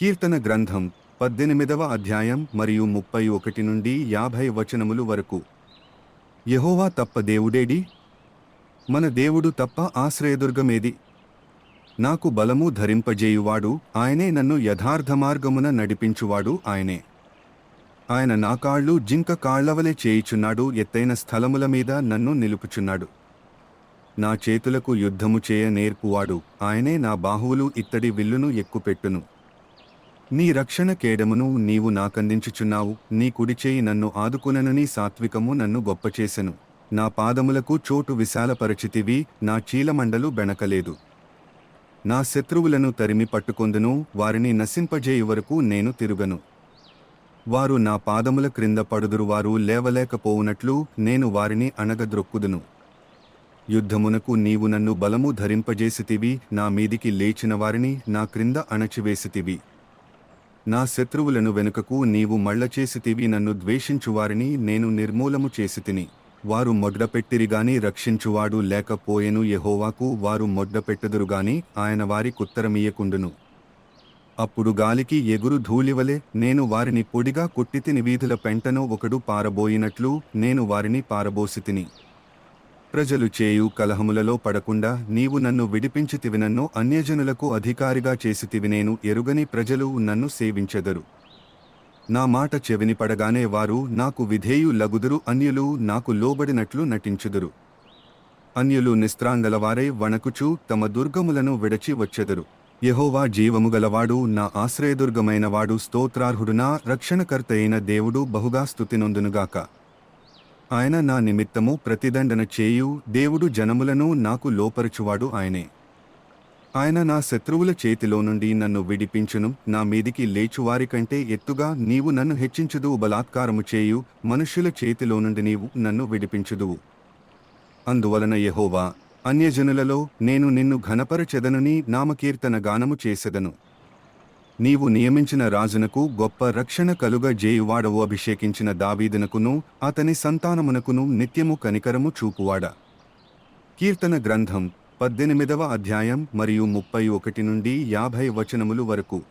కీర్తన గ్రంథం పద్దెనిమిదవ అధ్యాయం మరియు ముప్పై ఒకటి నుండి యాభై వచనములు వరకు. యహోవా తప్ప దేవుడేడి? మన దేవుడు తప్ప ఆశ్రయదుర్గమేది? నాకు బలము ధరింపజేయువాడు ఆయనే నన్ను యథార్థ మార్గమున నడిపించువాడు ఆయనే. ఆయన నా కాళ్ళు జింక కాళ్ళవలే చేయుచున్నాడు ఎత్తైన స్థలముల మీద నన్ను నిలుపుచున్నాడు. నా చేతులకు యుద్ధము చేయ నేర్పువాడు ఆయనే నా బాహువులు ఇత్తడి విల్లును ఎక్కుపెట్టును. నీ రక్షణ కేడమును నీవు నాకందించుచున్నావు. నీ కుడిచేయి నన్ను ఆదుకుననని సాత్వికము నన్ను గొప్పచేసెను. నా పాదములకు చోటు విశాలపరచితివి నా చీలమండలు బెణకలేదు. నా శత్రువులను తరిమి పట్టుకొందును వారిని నశింపజేయు వరకు నేను తిరుగను. వారు నా పాదముల క్రింద పడుదురు వారు లేవలేకపోవునట్లు నేను వారిని అణగద్రొక్కుదును. యుద్ధమునకు నీవు నన్ను బలము ధరింపజేసితివి నా మీదికి లేచిన వారిని నా క్రింద అణచివేసితివి. నా శత్రువులను వెనుకకు నీవు మళ్ళ చేసితివి నన్ను ద్వేషించువారిని నేను నిర్మూలము చేసితిని వారు మొడ్డపెట్టిరిగాని రక్షించువాడు లేకపోయెను యహోవాకు వారు మొడ్డపెట్టదురుగాని ఆయన వారి కుత్తరమీయకుండును అప్పుడు గాలికి ఎగురు ధూళివలె నేను వారిని పొడిగా కొట్టితిని వీధుల పెంటను ఒకడు పారబోయినట్లు నేను వారిని పారబోసితిని ప్రజలు చేయు కలహములలో పడకుండా నీవు నన్ను విడిపించితివినన్ను అన్యజనులకు అధికారిగా చేసితివి నేను ఎరుగని ప్రజలు నన్ను సేవించెదరు. నా మాట చెవిని పడగానే వారు నాకు విధేయు లగుదురు అన్యులు నాకు లోబడినట్లు నటించుదురు. అన్యులు నిస్త్రాంగలవారై వణకుచూ తమ దుర్గములను విడచి వచ్చెదరు. యహోవా జీవము గలవాడు నా ఆశ్రయదుర్గమైనవాడు స్తోత్రార్హుడునా రక్షణకర్త అయిన దేవుడు బహుగా స్తుతినొందునుగాక. ఆయన నా నిమిత్తము ప్రతిదండన చేయు దేవుడు జనములను నాకు లోపరచువాడు ఆయనే. ఆయన నా శత్రువుల చేతిలో నుండి నన్ను విడిపించును నా మీదికి లేచువారి కంటే ఎత్తుగా నీవు నన్ను హెచ్చించుదు బలాత్కారము చేయు మనుష్యుల చేతిలో నుండి నీవు నన్ను విడిపించుదువు. అందువలన యహోవా అన్యజనులలో నేను నిన్ను ఘనపరచెదనుని నామకీర్తన గానము చేసెదను. నీవు నియమించిన రాజునకు గొప్ప రక్షణ కలుగ జేయువాడవు అభిషేకించిన దావీదునకును అతని సంతానమునకును నిత్యము కనికరము చూపువాడా. కీర్తన గ్రంథం పద్దెనిమిదవ అధ్యాయం మరియు ముప్పై ఒకటి నుండి యాభై వచనములు వరకు.